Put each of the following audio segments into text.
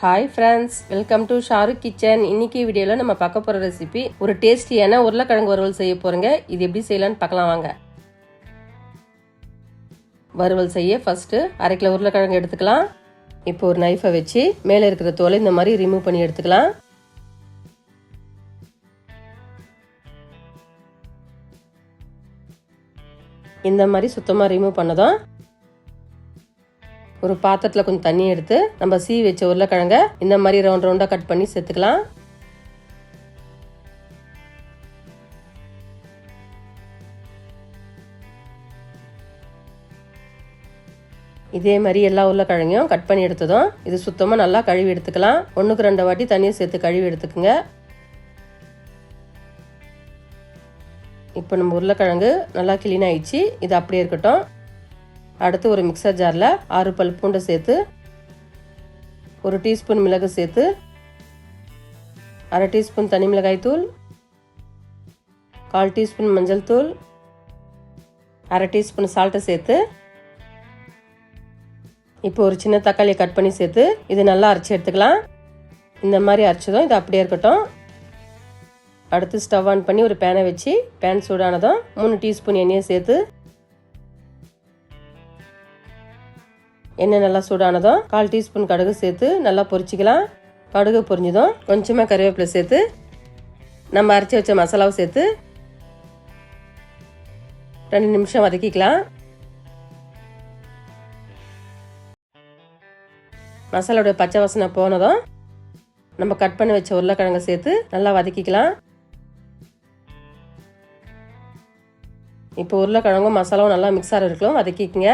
Hi friends welcome to Shahrukh kitchen இன்னைக்கு வீடியோவில் நம்ம பார்க்க போகிற ரெசிபி ஒரு டேஸ்டியான உருளைக்கிழங்கு வறுவல் செய்ய போகிறோங்க இது எப்படி செய்யலாம்னு பார்க்கலாம் வாங்க. வறுவல் செய்ய ஃபஸ்ட்டு அரை கிலோ உருளைக்கிழங்கு எடுத்துக்கலாம். இப்போ ஒரு நைஃபை வச்சு மேலே இருக்கிற தோலை இந்த மாதிரி ரிமூவ் பண்ணி எடுத்துக்கலாம். இந்த மாதிரி சுத்தமாக ரிமூவ் பண்ணதும் ஒரு பாத்திரத்தில் கொஞ்சம் தண்ணி எடுத்து நம்ம சீ வச்ச உருளைக்கிழங்க இந்த மாதிரி ரவுண்ட் ரவுண்டாக கட் பண்ணி சேர்த்துக்கலாம். இதே மாதிரி எல்லா உருளைக்கிழங்கையும் கட் பண்ணி எடுத்ததும் இது சுத்தமாக நல்லா கழுவி எடுத்துக்கலாம். ஒன்றுக்கு ரெண்டு வாட்டி தண்ணியை சேர்த்து கழுவி எடுத்துக்கோங்க. இப்போ நம்ம உருளைக்கிழங்கு நல்லா கிளீன் ஆயிடுச்சு. இது அப்படியே இருக்கட்டும். அடுத்து ஒரு மிக்சர் ஜாரில் ஆறு பல் பூண்டை சேர்த்து ஒரு டீஸ்பூன் மிளகு சேர்த்து அரை டீஸ்பூன் தனி மிளகாய் தூள் கால் டீஸ்பூன் மஞ்சள் தூள் அரை டீஸ்பூன் சால்ட்டை சேர்த்து இப்போ ஒரு சின்ன தக்காளியை கட் பண்ணி சேர்த்து இது நல்லா அரைச்சி எடுத்துக்கலாம். இந்த மாதிரி அரைச்சதும் இது அப்படியே இருக்கட்டும். அடுத்து ஸ்டவ் ஆன் பண்ணி ஒரு பேனை வச்சு பேன் சூடானதும் மூணு டீஸ்பூன் எண்ணெயை சேர்த்து எண்ணெய் நல்லா சூடானதும் கால் டீஸ்பூன் கடுகு சேர்த்து நல்லா பொரிச்சிக்கலாம். கடுகு பொரிஞ்சதும் கொஞ்சமாக கருவேப்பிலை சேர்த்து நம்ம அரைச்சி வச்ச மசாலாவை சேர்த்து ரெண்டு நிமிஷம் வதக்கிக்கலாம். மசாலாவுடைய பச்சை வாசனை போனதும் நம்ம கட் பண்ணி வச்ச உருளைக்கிழங்கை சேர்த்து நல்லா வதக்கிக்கலாம். இப்போ உருளைக்கிழங்கும் மசாலாவும் நல்லா மிக்ஸ் ஆகிருக்கலாம் வதக்கிக்கங்க.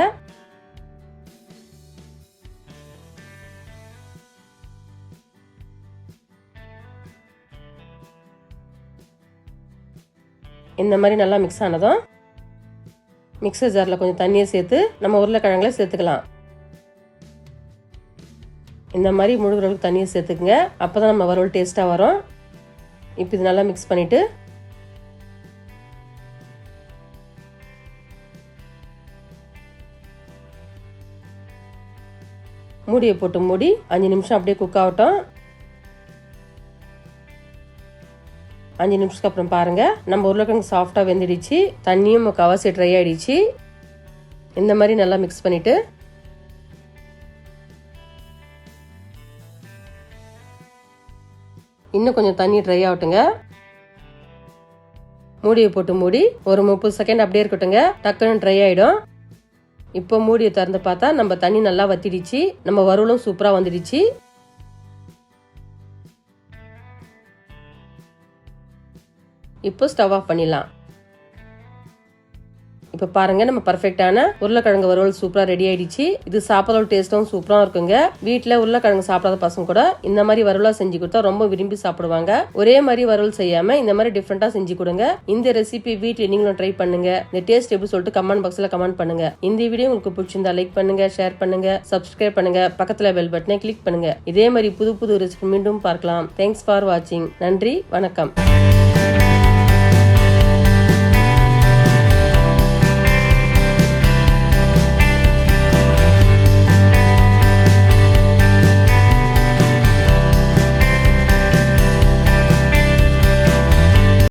இந்த மாதிரி நல்லா மிக்ஸ் ஆனதும் மிக்சர் ஜாரில் கொஞ்சம் தண்ணியை சேர்த்து நம்ம உருளைக்கிழங்குல சேர்த்துக்கலாம். இந்த மாதிரி முழுகிறவுக்கு தண்ணியை சேர்த்துக்குங்க. அப்போ தான் நம்ம வறுவல் டேஸ்ட்டாக வரும். இப்போ இது நல்லா மிக்ஸ் பண்ணிவிட்டு மூடியை போட்டு மூடி அஞ்சு நிமிஷம் அப்படியே குக் ஆகட்டும். அஞ்சு நிமிஷத்துக்கு அப்புறம் பாருங்கள் நம்ம உருளைக்கிழங்கு சாஃப்டாக வெந்துடுச்சு. தண்ணியும் கவாசி ட்ரை ஆயிடுச்சு. இந்த மாதிரி நல்லா மிக்ஸ் பண்ணிவிட்டு இன்னும் கொஞ்சம் தண்ணி ட்ரை ஆகட்டுங்க. மூடியை போட்டு மூடி ஒரு முப்பது செகண்ட் அப்படியே இருக்கட்டுங்க. டக்குன்னு ட்ரை ஆகிடும் இப்போ மூடியை திறந்து பார்த்தா நம்ம தண்ணி நல்லா வத்திடுச்சு. நம்ம வறுவலும் சூப்பராக வந்துடுச்சு. இப்போ ஸ்டவ் ஆஃப் பண்ணிடலாம். இப்போ பாருங்க நம்ம பர்ஃபெக்டான உருளைக்கிழங்கு வறுவல் சூப்பராக ரெடி ஆயிடுச்சு. இது சாப்பிட்ற டேஸ்ட்டும் சூப்பராக இருக்குங்க. வீட்டில் உருளைக்கிழங்கு சாப்பிடாத பசங்க கூட இந்த மாதிரி வறுவலாக செஞ்சு கொடுத்தா ரொம்ப விரும்பி சாப்பிடுவாங்க. ஒரே மாதிரி வறுவல் செய்யாம இந்த மாதிரி டிஃப்ரெண்டாக செஞ்சு கொடுங்க. இந்த ரெசிபி வீட்டில் நீங்களும் ட்ரை பண்ணுங்க. இந்த டேஸ்ட் எப்படி சொல்லிட்டு கமெண்ட் பாக்ஸில் கமெண்ட் பண்ணுங்க. இந்த வீடியோ உங்களுக்கு பிடிச்சிருந்தா லைக் பண்ணுங்க ஷேர் பண்ணுங்க சப்ஸ்கிரைப் பண்ணுங்க. பக்கத்தில் பெல் பட்டனை கிளிக் பண்ணுங்க. இதே மாதிரி புது புது ரெசிபி மீண்டும் பார்க்கலாம். தேங்க்ஸ் ஃபார் வாட்சிங் நன்றி வணக்கம்.